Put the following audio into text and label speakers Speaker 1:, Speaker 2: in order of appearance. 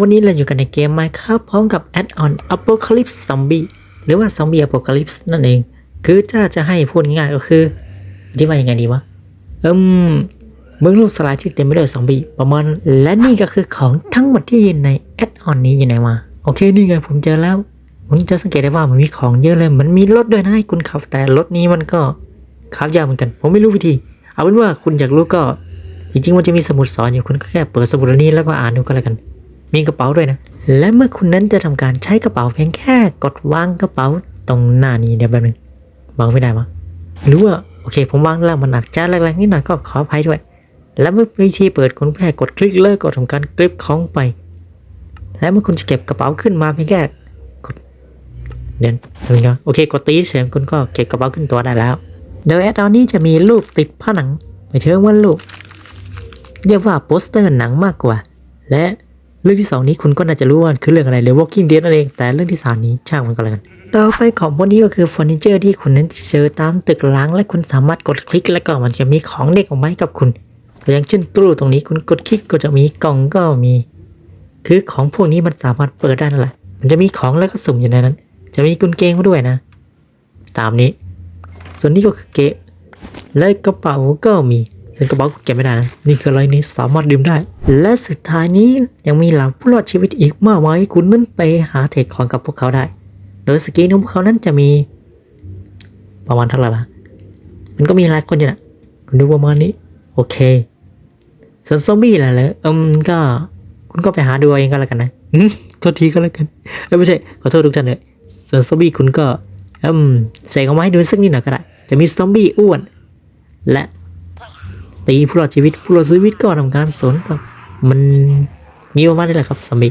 Speaker 1: วันนี้เราอยู่กันในเกม Minecraft พร้อมกับ Add-on Apocalypse Zombie หรือว่า Zombie Apocalypse นั่นเอง คือถ้าจะให้พูดง่ายก็คืออธิบายยังไงดีวะอืมเมืองโลกสลายที่เต็มไปด้วยซอมบี้ประมาณ และนี่ก็คือของทั้งหมดที่อยู่ใน Add-on นี้อยู่ไหนมา โอเค นี่ไงผมเจอแล้วผมจะสังเกตได้ว่ามันมีของเยอะเลย มันมีรถด้วยนะให้คุณขับ แต่รถนี้มันก็ขับยากเหมือนกัน ผมไม่รู้วิธี เอาเป็นว่าคุณอยากรู้ก็ จริงๆมันจะมีสมุดสอนอยู่คุณก็แค่เปิดสมุดนนี้แล้วก็อ่านดูก็แล้วกัน มีกระเป๋าด้วยนะ และเมื่อคุณนั้นจะทำการใช้กระเป๋าเพียงแค่กดวางกระเป๋าตรงหน้านี้เดี๋ยวแป๊บนึงวางไม่ได้วะหรือว่าโอเค ผมวางแล้วมันหนักจ้าแรงๆนิดหน่อยก็ขออภัยด้วย และเมื่อวิธีเปิดคุณแค่กดคลิกเลิกกดทำการกลิปของไป และเมื่อคุณจะเก็บกระเป๋าขึ้นมาเพียงแค่กดเดี๋ยวตรงนี้โอเคกดตีเฉยคุณก็เก็บกระเป๋าขึ้นตัวได้แล้วเดี๋ยวแอดตอนนี้จะมีรูปติดผนังไม่เชิงว่ารูปเรียกว่าโปสเตอร์หนังมากกว่า และ เรื่องที่สองนี้คุณก็น่าจะรู้ว่าคือเรื่องอะไรหรือ Walking Dead นั่นเอง แต่เรื่องที่สามนี้ช่างมันก็แล้วกันต่อไปของพวกนี้ก็คือเฟอร์นิเจอร์ที่คุณนั้นจะเจอตามตึกร้าง และคุณสามารถกดคลิก แล้วก็มันจะมีของเด็กออกมาให้กับคุณอย่างเช่นตู้ตรงนี้คุณกดคลิกก็จะมีกล่องก็มี คือของพวกนี้มันสามารถเปิดได้นั่นแหละ มันจะมีของแล้วก็สุ่มอยู่ในนั้น จะมีกุญเกงมาด้วยนะ ตามนี้ ส่วนนี้ก็คือเกะและกระเป๋าก็มี ซึ่งกระเป๋าเก็บไม่ได้นะนี่คืออะไรนี่สามารถดื่มได้ และสุดท้ายนี้ยังมีเหล่าผู้รอดชีวิตอีกมากมายคุณนั้นไปหาเทรดของกับพวกเขาได้ โดยสกินของพวกเขานั้นจะมี ประมาณเท่าไหร่ละมันก็มีหลายคนอยู่นะคุณดูประมาณนี้ โอเค ส่วนซอมบี้ล่ะเลยอืมก็คุณก็ไปหาดูเองก็แล้วกันนะอืมโทษทีก็แล้วกันเอ้ไม่ใช่ขอโทษทุกท่านเลยส่วนซอมบี้คุณก็อืมใส่เอามาให้ดูสักนิดหน่อยก็ได้ จะมีซอมบี้อ้วนและ ตีผู้รอดชีวิตผู้รอดชีวิตก็ทำการสวนกับ มันมีประมาณนี้แหละครับสมิ